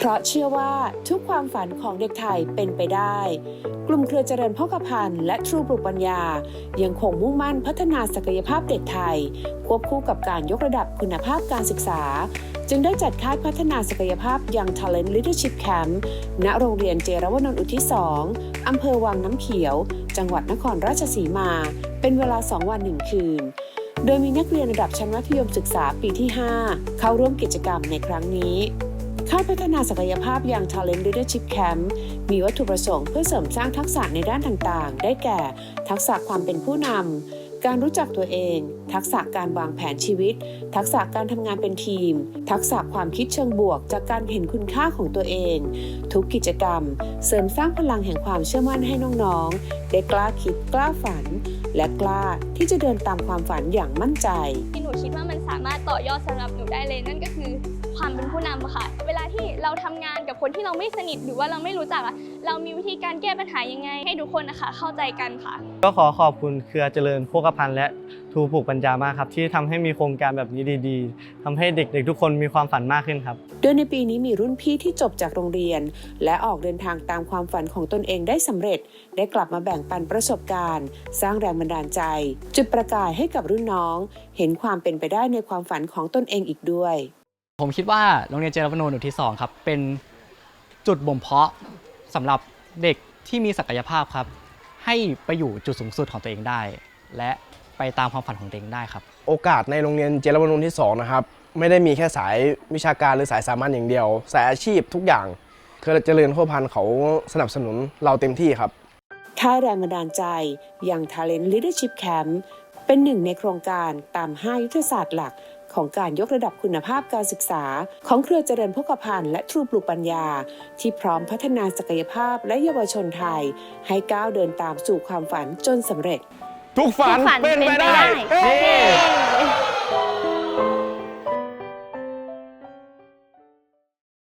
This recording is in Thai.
เพราะเชื่อว่าทุกความฝันของเด็กไทยเป็นไปได้ กลุ่มเครือเจริญพ่อกพันธ์และทรูปลูกปัญญา ยังคงมุ่งมั่นพัฒนาศักยภาพเด็กไทย ควบคู่กับการยกระดับคุณภาพการศึกษา จึงได้จัดค่ายพัฒนาศักยภาพยัง Talent Leadership Camp ณโรงเรียนเจรวนนท์อุทิศ2อำเภอวังน้ำเขียว จังหวัดนครราชสีมา เป็นเวลา 2 วันหนึ่งคืนโดยมีนักเรียนระดับชั้นมัธยมศึกษาปีที่ 5 เข้าร่วมกิจกรรมในครั้งนี้ ค่ายพัฒนาศักยภาพอย่าง Talent Leadership Camp มีวัตถุประสงค์เพื่อเสริมสร้างทักษะในด้านต่างๆ ได้แก่ ทักษะความเป็นผู้นำ การรู้จักตัวเอง ทักษะการวางแผนชีวิต ทักษะการทำงานเป็นทีม ทักษะความคิดเชิงบวก จากการเห็นคุณค่าของตัวเอง ทุกกิจกรรม เสริมสร้างพลังแห่งความเชื่อมั่นให้น้องๆ ได้กล้าคิดกล้าฝัน และกล้าที่จะเดินตามความฝันอย่างมั่นใจ ที่หนูคิดว่ามันสามารถต่อยอดสำหรับหนูได้เลยนั่นก็คือ ความเป็นผู้นำอะค่ะ เวลาที่เราทำงานกับคนที่เราไม่สนิทหรือว่าเราไม่รู้จักอะเรามีวิธีการแก้ปัญหายังไง ให้ทุกคนนะคะเข้าใจกันค่ะ ก็ขอขอบคุณเครือเจริญโภคภัณฑ์และทูปลูกปัญญามากครับ ที่ทำให้มีโครงการแบบนี้ดี ๆทำให้เด็กๆ ทุกคนมีความฝันมากขึ้นครับโดยในปีนี้มีรุ่นพี่ที่จบจากโรงเรียน และออกเดินทางตามความฝันของตนเองได้สำเร็จ ได้กลับมาแบ่งปันประสบการณ์ สร้างแรงบันดาลใจ จุดประกายให้กับรุ่นน้อง เห็นความเป็นไปได้ในความฝันของตนเองอีกด้วย ผมคิดว่าโรงเรียนเจรพนนท์อุทิศสองครับ เป็นจุดบ่มเพาะสำหรับเด็กที่มีศักยภาพครับ ให้ไปอยู่จุดสูงสุดของตัวเองได้ และไปตามความฝันของตัวเองได้ครับ โอกาสในโรงเรียนเจรวนุนที่สองนะครับ ไม่ได้มีแค่สายวิชาการหรือสายสามัญอย่างเดียว สายอาชีพทุกอย่างเครือเจริญโภคพันธ์เขาสนับสนุนเราเต็มที่ครับค่ายแรงบันดาลใจอย่าง Talent Leadership Camp เป็นหนึ่งในโครงการตาม 5 ยุทธศาสตร์หลัก ของการยกระดับคุณภาพการศึกษา ของเครือเจริญพกพันธ์และทรูปลูกปัญญา ที่พร้อมพัฒนาศักยภาพและเยาวชนไทย ให้ก้าวเดินตามสู่ความฝันจนสำเร็จ ทุกฝันทุกฝันเป็นไปได้ เป็นไปได้ เฮ้